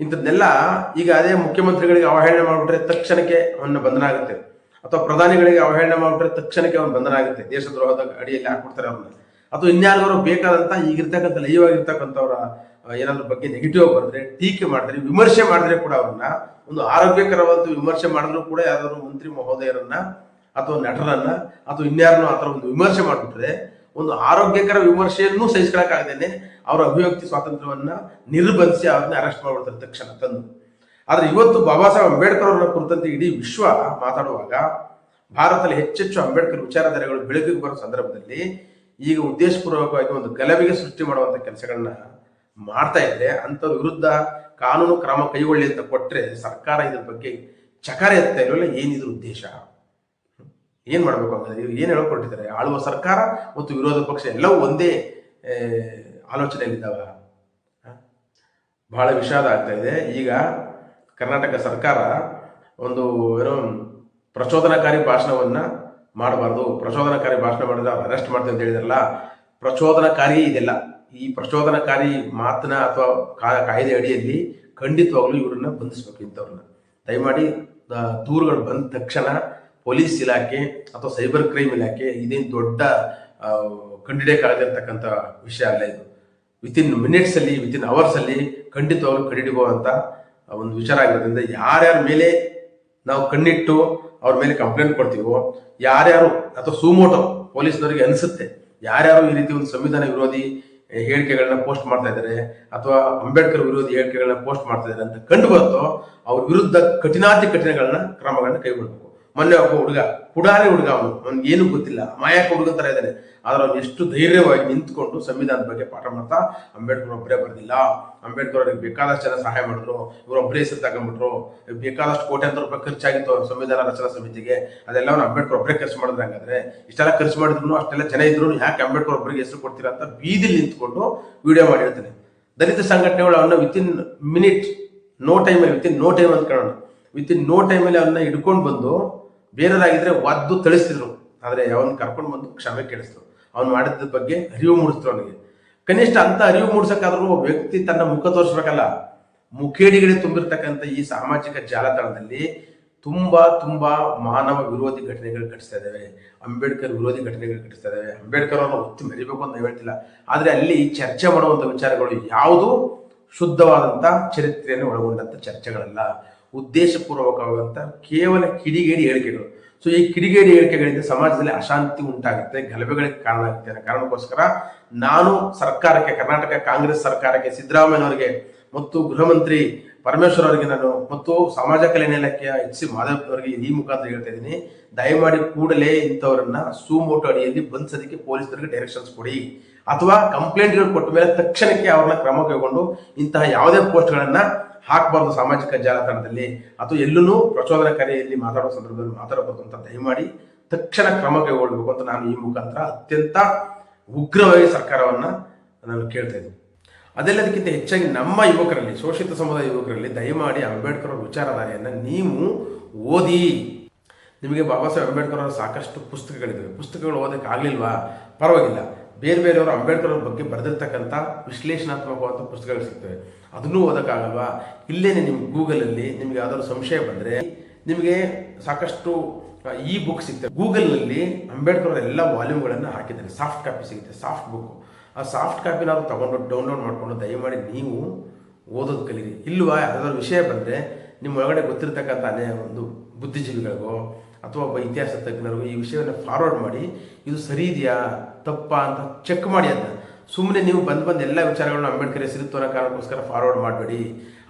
ಇಂಥದ್ದೆಲ್ಲ ಈಗ ಅದೇ ಮುಖ್ಯಮಂತ್ರಿಗಳಿಗೆ ಅವಹೇಳನ ಮಾಡಿಬಿಟ್ರೆ ತಕ್ಷಣಕ್ಕೆ ಅವನ ಬಂಧನ ಆಗುತ್ತೆ. ಅಥವಾ ಪ್ರಧಾನಿಗಳಿಗೆ ಅವಹೇಳನ ಮಾಡಿಬಿಟ್ರೆ ತಕ್ಷಣಕ್ಕೆ ಅವನ ಬಂಧನ ಆಗುತ್ತೆ. ದೇಶದ್ರೋಹದ ಅಡಿಯಲ್ಲಿ ಹಾಕ್ಬಿಡ್ತಾರೆ ಅವ್ರನ್ನ. ಅಥವಾ ಇನ್ಯಾರಿಗಾರು ಬೇಕಾದಂತ ಈಗಿರ್ತಕ್ಕಂಥ ಲೈವ್ ಆಗಿರ್ತಕ್ಕಂಥವ್ರ ಏನಾದ್ರ ಬಗ್ಗೆ ನೆಗೆಟಿವ್ ಬರೆದ್ರೆ ಟೀಕೆ ಮಾಡಿದ್ರೆ, ವಿಮರ್ಶೆ ಮಾಡಿದ್ರೆ ಕೂಡ ಅವ್ರನ್ನ ಒಂದು ಆರೋಗ್ಯಕರವಾದ ವಿಮರ್ಶೆ ಮಾಡಿದ್ರು ಕೂಡ ಯಾರಾದ್ರು ಮಂತ್ರಿ ಮಹೋದಯರನ್ನ ಅಥವಾ ನಟರನ್ನ ಅಥವಾ ಇನ್ಯಾರನ್ನೋ ಆ ಥರ ಒಂದು ವಿಮರ್ಶೆ ಮಾಡಿಬಿಟ್ರೆ, ಒಂದು ಆರೋಗ್ಯಕರ ವಿಮರ್ಶೆಯನ್ನು ಸಹಿಸ್ಕೊಳಕ್ಕಾಗದೇನೆ ಅವರ ಅಭಿವ್ಯಕ್ತಿ ಸ್ವಾತಂತ್ರ್ಯವನ್ನ ನಿರ್ಬಂಧಿಸಿ ಅವ್ರನ್ನ ಅರೆಸ್ಟ್ ಮಾಡ್ಬಿಡ್ತಾರೆ ತಕ್ಷಣ ತಂದು. ಆದ್ರೆ ಇವತ್ತು ಬಾಬಾ ಸಾಹೇಬ್ ಅಂಬೇಡ್ಕರ್ ಅವರ ಕುರಿತಂತೆ ಇಡೀ ವಿಶ್ವ ಮಾತಾಡುವಾಗ, ಭಾರತದಲ್ಲಿ ಹೆಚ್ಚೆಚ್ಚು ಅಂಬೇಡ್ಕರ್ ವಿಚಾರಧಾರೆಗಳು ಬೆಳಕಿಗೆ ಬರೋ ಸಂದರ್ಭದಲ್ಲಿ ಈಗ ಉದ್ದೇಶಪೂರ್ವಕವಾಗಿ ಒಂದು ಗಲಭೆಗೆ ಸೃಷ್ಟಿ ಮಾಡುವಂತ ಕೆಲಸಗಳನ್ನ ಮಾಡ್ತಾ ಇದ್ರೆ ಅಂಥವ್ರ ವಿರುದ್ಧ ಕಾನೂನು ಕ್ರಮ ಕೈಗೊಳ್ಳಿ ಅಂತ ಕೊಟ್ರೆ ಸರ್ಕಾರ ಇದ್ರ ಬಗ್ಗೆ ಚಕಾರ ಎತ್ತಾ ಇರೋಲ್ಲ, ಏನಿದ್ರ ಉದ್ದೇಶ? ಏನ್ ಮಾಡ್ಬೇಕು ಅಂತ ಇವ್ರು ಏನ್ ಹೇಳ್ಕೊಟ್ಟಿದ್ದಾರೆ? ಆಳುವ ಸರ್ಕಾರ ಮತ್ತು ವಿರೋಧ ಪಕ್ಷ ಎಲ್ಲವೂ ಒಂದೇ ಆಲೋಚನೆಯಲ್ಲಿದ್ದಾವ? ಬಹಳ ವಿಷಾದ ಆಗ್ತಾ ಇದೆ. ಈಗ ಕರ್ನಾಟಕ ಸರ್ಕಾರ ಒಂದು ಏನೋ ಪ್ರಚೋದನಕಾರಿ ಭಾಷಣವನ್ನ ಮಾಡಬಾರ್ದು. ಪ್ರಚೋದನಕಾರಿ ಭಾಷಣ ಮಾಡಿದ್ರೆ ಅರೆಸ್ಟ್ ಮಾಡ್ತಾರೆ ಅಂತ ಹೇಳಿದ್ರಲ್ಲ ಪ್ರಚೋದನಕಾರಿ ಇದೆಲ್ಲ. ಈ ಪ್ರಚೋದನಕಾರಿ ಮಾತನ್ನ ಅಥವಾ ಕಾಯ್ದೆ ಅಡಿಯಲ್ಲಿ ಖಂಡಿತವಾಗ್ಲೂ ಇವರನ್ನ ಬಂಧಿಸಬೇಕು ಇಂಥವ್ರನ್ನ. ದಯಮಾಡಿ ದೂರುಗಳು ಬಂದ ತಕ್ಷಣ ಪೊಲೀಸ್ ಇಲಾಖೆ ಅಥವಾ ಸೈಬರ್ ಕ್ರೈಮ್ ಇಲಾಖೆ ಇದೇನು ದೊಡ್ಡ ಕಂಡಿಡಿಯಕ್ಕಾಗದಿರ್ತಕ್ಕಂಥ ವಿಷಯ ಅಲ್ಲ ಇದು. ವಿತಿನ್ ಮಿನಿಟ್ಸಲ್ಲಿ ವಿತಿನ್ ಅವರ್ಸಲ್ಲಿ ಖಂಡಿತವಾಗ್ಲೂ ಕಂಡಿಡಿಯುವಂಥ ಒಂದು ವಿಚಾರ ಆಗಿರೋದ್ರಿಂದ ಯಾರ್ಯಾರ ಮೇಲೆ ನಾವು ಕಣ್ಣಿಟ್ಟು ಅವ್ರ ಮೇಲೆ ಕಂಪ್ಲೇಂಟ್ ಕೊಡ್ತೀವೋ, ಯಾರ್ಯಾರು, ಅಥವಾ ಸುಮೋಟೋ ಪೊಲೀಸ್ನವರಿಗೆ ಅನಿಸುತ್ತೆ, ಯಾರ್ಯಾರು ಈ ರೀತಿ ಒಂದು ಸಂವಿಧಾನ ವಿರೋಧಿ ಹೇಳಿಕೆಗಳನ್ನ ಪೋಸ್ಟ್ ಮಾಡ್ತಾ ಇದ್ದಾರೆ ಅಥವಾ ಅಂಬೇಡ್ಕರ್ ವಿರೋಧಿ ಹೇಳಿಕೆಗಳನ್ನ ಪೋಸ್ಟ್ ಮಾಡ್ತಾ ಇದ್ದಾರೆ ಅಂತ ಕಂಡು ಬರುತ್ತೋ, ಅವ್ರ ವಿರುದ್ಧ ಕಠಿಣಾತಿ ಕಠಿಣಗಳನ್ನ ಕ್ರಮಗಳನ್ನ ಕೈಗೊಳ್ಬೇಕು. ಮೊನ್ನೆ ಒಬ್ಬ ಹುಡುಗ, ಪುಡಾರಿ ಹುಡುಗ ಅವನು. ಅವ್ನಿಗೆ ಏನು ಗೊತ್ತಿಲ್ಲ. ಮಾಯಾಕ ಹುಡುಗ ತರ ಇದ್ದಾನೆ. ಆದ್ರೆ ಅವ್ನು ಎಷ್ಟು ಧೈರ್ಯವಾಗಿ ನಿಂತ್ಕೊಂಡು ಸಂವಿಧಾನದ ಬಗ್ಗೆ ಪಾಠ ಮಾಡ್ತಾ ಅಂಬೇಡ್ಕರ್ ಒಬ್ಬರೇ ಬರೆದಿಲ್ಲ. ಅಂಬೇಡ್ಕರ್ ಅವ್ರಿಗೆ ಬೇಕಾದಷ್ಟು ಜನ ಸಹಾಯ ಮಾಡಿದ್ರು. ಒಬ್ಬರೇ ಹೆಸರು ತಗೊಂಡ್ಬಿಟ್ರು. ಬೇಕಾದಷ್ಟು ಕೋಟ್ಯಾಂತರ ರೂಪಾಯಿ ಖರ್ಚಾಗಿತ್ತು ಸಂವಿಧಾನ ರಚನಾ ಸಮಿತಿಗೆ. ಅದೆಲ್ಲವನ್ನು ಅಂಬೇಡ್ಕರ್ ಒಬ್ಬರೇ ಖರ್ಚು ಮಾಡಿದ್ರೆ ಹಂಗಾದ್ರೆ ಇಷ್ಟೆಲ್ಲ ಖರ್ಚು ಮಾಡಿದ್ರು, ಅಷ್ಟೆಲ್ಲ ಜನ ಇದ್ರು, ಯಾಕೆ ಅಂಬೇಡ್ಕರ್ ಒಬ್ಬರಿಗೆ ಹೆಸರು ಕೊಡ್ತೀರಾ ಅಂತ ಬೀದಿಲಿ ನಿಂತ್ಕೊಂಡು ವಿಡಿಯೋ ಮಾಡಿರ್ತಾನೆ ದಲಿತ ಸಂಘಟನೆಗಳು ಅವನ್ನ ವಿತಿನ್ ಮಿನಿಟ್ ನೋ ಟೈಮಲ್ಲಿ ವಿತಿನ್ ನೋ ಟೈಮ್ ಅಂತ ಕೇಳೋಣ. ವಿತಿನ್ ನೋ ಟೈಮಲ್ಲಿ ಅವನ್ನ ಹಿಡ್ಕೊಂಡು ಬಂದು ಬೇರೆಯವರಾಗಿದ್ರೆ ಒದ್ದು ಥಳಿಸ್ತಿದ್ರು. ಆದರೆ ಅವನು ಕರ್ಕೊಂಡು ಬಂದು ಕ್ಷಮೆ ಕೇಳಿಸ್ತು. ಅವನು ಮಾಡಿದ ಬಗ್ಗೆ ಅರಿವು ಮೂಡಿಸ್ತು ಅವನಿಗೆ. ಕನಿಷ್ಠ ಅಂತ ಅರಿವು ಮೂಡಿಸೋಕ್ಕಾದ್ರೂ ವ್ಯಕ್ತಿ ತನ್ನ ಮುಖ ತೋರಿಸ್ಬೇಕಲ್ಲ. ಮುಖೇಡಿಗಡೆ ತುಂಬಿರ್ತಕ್ಕಂಥ ಈ ಸಾಮಾಜಿಕ ಜಾಲತಾಣದಲ್ಲಿ ತುಂಬಾ ತುಂಬಾ ಮಾನವ ವಿರೋಧಿ ಘಟನೆಗಳು ಘಟಿಸ್ತಾ ಇದ್ದಾವೆ ಅಂಬೇಡ್ಕರ್ ವಿರೋಧಿ ಘಟನೆಗಳು ಘಟಿಸ್ತಾ ಇದ್ದಾವೆ ಅಂಬೇಡ್ಕರ್ ಅವ್ರನ್ನ ಒತ್ತು ಮೆರಿಬೇಕು ಅಂತ ಹೇಳ್ತಿಲ್ಲ. ಆದರೆ ಅಲ್ಲಿ ಚರ್ಚೆ ಮಾಡುವಂತ ವಿಚಾರಗಳು ಯಾವುದು ಶುದ್ಧವಾದಂತ ಚರಿತ್ರೆಯನ್ನು ಒಳಗೊಂಡಂಥ ಚರ್ಚೆಗಳಲ್ಲ. ಉದ್ದೇಶಪೂರ್ವಕವಾದಂತ ಕೇವಲ ಕಿಡಿಗೇಡಿ ಹೇಳಿಕೆಗಳು. ಸೊ ಈ ಕಿಡಿಗೇಡಿ ಹೇಳಿಕೆಗಳಿಂದ ಸಮಾಜದಲ್ಲಿ ಅಶಾಂತಿ ಉಂಟಾಗುತ್ತೆ, ಗಲಭೆಗಳಿಗೆ ಕಾರಣ ಆಗುತ್ತೆ ಕಾರಣಕ್ಕೋಸ್ಕರ ನಾನು ಸರ್ಕಾರಕ್ಕೆ, ಕರ್ನಾಟಕ ಕಾಂಗ್ರೆಸ್ ಸರ್ಕಾರಕ್ಕೆ, ಸಿದ್ದರಾಮಯ್ಯನವರಿಗೆ ಮತ್ತು ಗೃಹ ಮಂತ್ರಿ ಪರಮೇಶ್ವರ್ ಅವರಿಗೆ ನಾನು ಮತ್ತು ಸಮಾಜ ಕಲ್ಯಾಣ ಇಲಾಖೆಯ ಎಚ್ ಸಿ ಮಾಧವರವರಿಗೆ ಈ ಮುಖಾಂತರ ಹೇಳ್ತಾ ಇದ್ದೀನಿ. ದಯಮಾಡಿ ಕೂಡಲೇ ಇಂಥವರನ್ನ ಸುಮೋಟೋ ಅಡಿಯಲ್ಲಿ ಬಂಧಿಸೋದಕ್ಕೆ ಪೊಲೀಸರಿಗೆ ಡೈರೆಕ್ಷನ್ಸ್ ಕೊಡಿ. ಅಥವಾ ಕಂಪ್ಲೇಂಟ್ಗಳು ಕೊಟ್ಟ ಮೇಲೆ ತಕ್ಷಣಕ್ಕೆ ಅವ್ರನ್ನ ಕ್ರಮ ಕೈಗೊಂಡು ಇಂತಹ ಯಾವುದೇ ಪೋಸ್ಟ್ಗಳನ್ನ ಹಾಕಬಾರ್ದು ಸಾಮಾಜಿಕ ಜಾಲತಾಣದಲ್ಲಿ ಅಥವಾ ಎಲ್ಲೂ ಪ್ರಚೋದನಕಾರಿಯಲ್ಲಿ ಮಾತಾಡೋ ಸಂದರ್ಭದಲ್ಲಿ ಮಾತಾಡಬಾರ್ದು ಅಂತ ದಯಮಾಡಿ ತಕ್ಷಣ ಕ್ರಮ ಕೈಗೊಳ್ಳಬೇಕು ಅಂತ ನಾನು ಈ ಮುಖಾಂತರ ಅತ್ಯಂತ ಉಗ್ರವಾಗಿ ಸರ್ಕಾರವನ್ನ ನಾನು ಕೇಳ್ತಾ ಇದ್ದೀನಿ. ಅದೆಲ್ಲದಕ್ಕಿಂತ ಹೆಚ್ಚಾಗಿ ನಮ್ಮ ಯುವಕರಲ್ಲಿ, ಶೋಷಿತ ಸಮುದಾಯ ಯುವಕರಲ್ಲಿ ದಯಮಾಡಿ ಅಂಬೇಡ್ಕರ್ ಅವರ ವಿಚಾರಧಾರೆಯನ್ನು ನೀವು ಓದಿ. ನಿಮಗೆ ಬಾಬಾ ಸಾಹೇಬ್ ಅಂಬೇಡ್ಕರ್ ಅವರ ಸಾಕಷ್ಟು ಪುಸ್ತಕಗಳಿದ್ದಾವೆ ಪುಸ್ತಕಗಳು ಓದಕ್ಕೆ ಆಗ್ಲಿಲ್ವಾ ಪರವಾಗಿಲ್ಲ. ಬೇರೆ ಬೇರೆಯವರು ಅಂಬೇಡ್ಕರ್ ಅವ್ರ ಬಗ್ಗೆ ಬರೆದಿರ್ತಕ್ಕಂಥ ವಿಶ್ಲೇಷಣಾತ್ಮಕವಾದ ಪುಸ್ತಕಗಳು ಸಿಗ್ತವೆ. ಅದನ್ನೂ ಓದೋಕ್ಕಾಗಲ್ವಾ? ಇಲ್ಲೇನೆ ನಿಮ್ಗೆ ಗೂಗಲಲ್ಲಿ ನಿಮಗೆ ಯಾವ್ದಾದ್ರು ಸಂಶಯ ಬಂದರೆ ನಿಮಗೆ ಸಾಕಷ್ಟು ಈ ಬುಕ್ ಸಿಗ್ತವೆ. ಗೂಗಲ್ನಲ್ಲಿ ಅಂಬೇಡ್ಕರ್ ಅವರ ಎಲ್ಲ ವಾಲ್ಯೂಮ್ಗಳನ್ನು ಹಾಕಿದ್ದಾರೆ. ಸಾಫ್ಟ್ ಕಾಪಿ ಸಿಗುತ್ತೆ. ಸಾಫ್ಟ್ ಬುಕ್ ಆ ಸಾಫ್ಟ್ ಕಾಪಿನ ಅವ್ರು ತಗೊಂಡು ಡೌನ್ಲೋಡ್ ಮಾಡಿಕೊಂಡು ದಯಮಾಡಿ ನೀವು ಓದೋದು ಕಲೀರಿ. ಇಲ್ವಾ? ಯಾವುದಾದ್ರು ವಿಷಯ ಬಂದರೆ ನಿಮ್ಮ ಒಳಗಡೆ ಗೊತ್ತಿರ್ತಕ್ಕಂಥ ಒಂದು ಬುದ್ಧಿಜೀವಿಗಳಿಗೋ ಅಥವಾ ಒಬ್ಬ ಇತಿಹಾಸ ತಜ್ಞರು ಈ ವಿಷಯವನ್ನು ಫಾರ್ವರ್ಡ್ ಮಾಡಿ, ಇದು ಸರಿ ಇದೆಯಾ ತಪ್ಪಾ ಅಂತ ಚೆಕ್ ಮಾಡಿ ಅದನ್ನ ಸುಮ್ಮನೆ ನೀವು ಬಂದು ಬಂದು ಎಲ್ಲ ವಿಚಾರಗಳನ್ನ ಅಂಬೇಡ್ಕರ್ ಹೆಸರಿತ್ತು ಅನ್ನೋ ಕಾರಣಕ್ಕೋಸ್ಕರ ಫಾರ್ವರ್ಡ್ ಮಾಡಬೇಡಿ.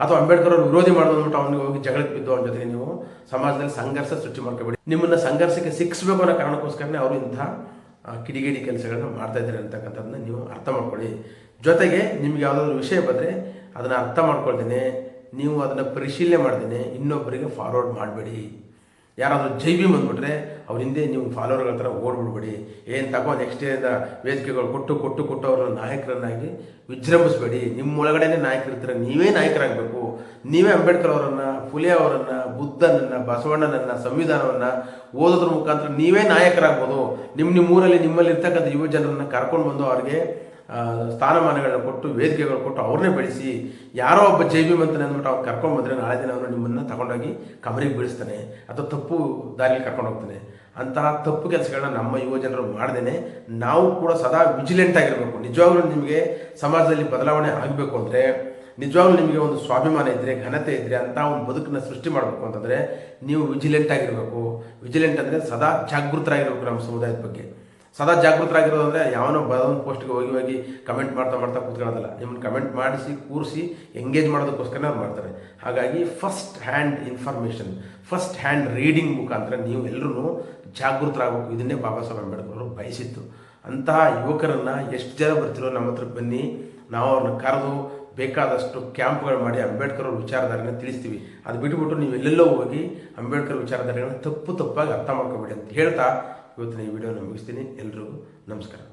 ಅಥವಾ ಅಂಬೇಡ್ಕರ್ ಅವರು ವಿರೋಧಿ ಮಾಡೋದು ಅಂದ್ಬಿಟ್ಟು ಅವನಿಗೆ ಹೋಗಿ ಜಗಳಕ್ಕೆ ಬಿದ್ದು ಅವನ ಜೊತೆಗೆ ನೀವು ಸಮಾಜದಲ್ಲಿ ಸಂಘರ್ಷ ಸೃಷ್ಟಿ ಮಾಡ್ಕೋಬೇಡಿ. ನಿಮ್ಮನ್ನ ಸಂಘರ್ಷಕ್ಕೆ ಸಿಕ್ಕಿಸ್ಬೇಕು ಅನ್ನೋ ಕಾರಣಕ್ಕೋಸ್ಕರನೇ ಅವರು ಇಂಥ ಕಿಡಿಗೇಡಿ ಕೆಲಸಗಳನ್ನ ಮಾಡ್ತಾ ಇದ್ದಾರೆ ಅಂತಕ್ಕಂಥದ್ದನ್ನ ನೀವು ಅರ್ಥ ಮಾಡ್ಕೊಳ್ಳಿ. ಜೊತೆಗೆ ನಿಮ್ಗೆ ಯಾವುದಾದ್ರು ವಿಷಯ ಬಂದರೆ ಅದನ್ನು ಅರ್ಥ ಮಾಡ್ಕೊಳ್ತೇನೆ, ನೀವು ಅದನ್ನು ಪರಿಶೀಲನೆ ಮಾಡ್ತೇನೆ, ಇನ್ನೊಬ್ಬರಿಗೆ ಫಾರ್ವರ್ಡ್ ಮಾಡಬೇಡಿ. ಯಾರಾದರೂ ಜೈ ಭೀಮ್ ಅಂದ್ಬಿಟ್ರೆ ಅವ್ರ ಹಿಂದೆ ನೀವು ಫಾಲೋವರ್ಗಳ ಥರ ಓಡ್ಬಿಡ್ಬೇಡಿ. ಏನು ತಗೋ ನೆಕ್ಸ್ಟ್ ಡೇದ ವೇದಿಕೆಗಳು ಕೊಟ್ಟು ಕೊಟ್ಟು ಕೊಟ್ಟು ಅವರ ನಾಯಕರನ್ನಾಗಿ ವಿಜೃಂಭಿಸಬೇಡಿ. ನಿಮ್ಮ ನಾಯಕರು ನಾಯಕರಿರ್ತಾರೆ ನೀವೇ ನಾಯಕರಾಗಬೇಕು. ನೀವೇ ಅಂಬೇಡ್ಕರ್ ಅವರನ್ನು ಫುಲೆ ಅವರನ್ನು, ಬುದ್ಧನನ್ನು, ಬಸವಣ್ಣನನ್ನು, ಸಂವಿಧಾನವನ್ನು ಓದೋದ್ರ ಮುಖಾಂತರ ನೀವೇ ನಾಯಕರಾಗ್ಬೋದು. ನಿಮ್ಮ ನಿಮ್ಮ ಊರಲ್ಲಿ ನಿಮ್ಮಲ್ಲಿ ಇರ್ತಕ್ಕಂಥ ಯುವ ಜನರನ್ನು ಕರ್ಕೊಂಡು ಬಂದು ಅವ್ರಿಗೆ ಸ್ಥಾನಮಾನಗಳನ್ನ ಕೊಟ್ಟು ವೇದಿಕೆಗಳು ಕೊಟ್ಟು ಅವ್ರನ್ನೇ ಬೆಳೆಸಿ, ಯಾರೋ ಒಬ್ಬ ಜೈ ಅಂತ ಅಂದ್ಬಿಟ್ಟು ಅವ್ರು ಕರ್ಕೊಂಡು ಬಂದ್ರೆ ನಾಳೆ ದಿನ ಅವನು ನಿಮ್ಮನ್ನು ತಗೊಂಡೋಗಿ ಕಬರಿಗೆ ಬೀಳಿಸ್ತಾನೆ. ಅಥವಾ ತಪ್ಪು ದಾರಿಯಲ್ಲಿ ಕರ್ಕೊಂಡು ಹೋಗ್ತಾನೆ. ಅಂತಹ ತಪ್ಪು ಕೆಲಸಗಳನ್ನ ನಮ್ಮ ಯುವ ಜನರು ಮಾಡ್ದೇನೆ. ನಾವು ಕೂಡ ಸದಾ ವಿಜಿಲೆಂಟ್ ಆಗಿರಬೇಕು. ನಿಜವಾಗ್ಲೂ ನಿಮಗೆ ಸಮಾಜದಲ್ಲಿ ಬದಲಾವಣೆ ಆಗಬೇಕು ಅಂದರೆ, ನಿಜವಾಗ್ಲೂ ನಿಮಗೆ ಒಂದು ಸ್ವಾಭಿಮಾನ ಇದ್ದರೆ ಘನತೆ ಇದ್ದರೆ ಅಂತ ಒಂದು ಬದುಕನ್ನ ಸೃಷ್ಟಿ ಮಾಡಬೇಕು ಅಂತಂದರೆ, ನೀವು ವಿಜಿಲೆಂಟ್ ಆಗಿರಬೇಕು. ವಿಜಿಲೆಂಟ್ ಅಂದರೆ ಸದಾ ಜಾಗೃತರಾಗಿರಬೇಕು ನಮ್ಮ ಸಮುದಾಯದ ಬಗ್ಗೆ. ಸದಾ ಜಾಗೃತರಾಗಿರೋದು ಅಂದರೆ ಯಾವನೋ ಬರೋದೊಂದು ಪೋಸ್ಟ್ಗೆ ಹೋಗಿ ಹೋಗಿ ಕಮೆಂಟ್ ಮಾಡ್ತಾ ಮಾಡ್ತಾ ಕೂತ್ಕೊಳ್ಳೋದಲ್ಲ. ನಿಮ್ಮನ್ನು ಕಮೆಂಟ್ ಮಾಡಿಸಿ, ಕೂರಿಸಿ ಎಂಗೇಜ್ ಮಾಡೋದಕ್ಕೋಸ್ಕರ ಅವ್ರು ಮಾಡ್ತಾರೆ. ಹಾಗಾಗಿ first hand information first hand reading ಮುಖಾಂತರ ನೀವು ಎಲ್ಲರೂ ಜಾಗೃತರಾಗಬೇಕು. ಇದನ್ನೇ ಬಾಬಾ ಸಾಹೇಬ್ ಅಂಬೇಡ್ಕರ್ ಅವರು ಬಯಸಿತ್ತು ಅಂತಹ ಯುವಕರನ್ನು ಎಷ್ಟು ಜನ ಬರ್ತಿರೋ ನಮ್ಮ ಹತ್ರ ಬನ್ನಿ. ನಾವು ಅವ್ರನ್ನ ಕರೆದು ಬೇಕಾದಷ್ಟು ಕ್ಯಾಂಪ್ಗಳು ಮಾಡಿ ಅಂಬೇಡ್ಕರ್ ಅವ್ರ ವಿಚಾರಧಾರೆಯನ್ನು ತಿಳಿಸ್ತೀವಿ. ಅದು ಬಿಟ್ಬಿಟ್ಟು ನೀವು ಎಲ್ಲೆಲ್ಲೋ ಹೋಗಿ ಅಂಬೇಡ್ಕರ್ ವಿಚಾರಧಾರೆಗಳನ್ನ ತಪ್ಪು ತಪ್ಪಾಗಿ ಅರ್ಥ ಮಾಡ್ಕೋಬೇಡಿ ಅಂತ ಹೇಳ್ತಾ ಇವತ್ತಿನ ಈ ವಿಡಿಯೋನ ಮುಗಿಸ್ತೀನಿ. ಎಲ್ರಿಗೂ ನಮಸ್ಕಾರ.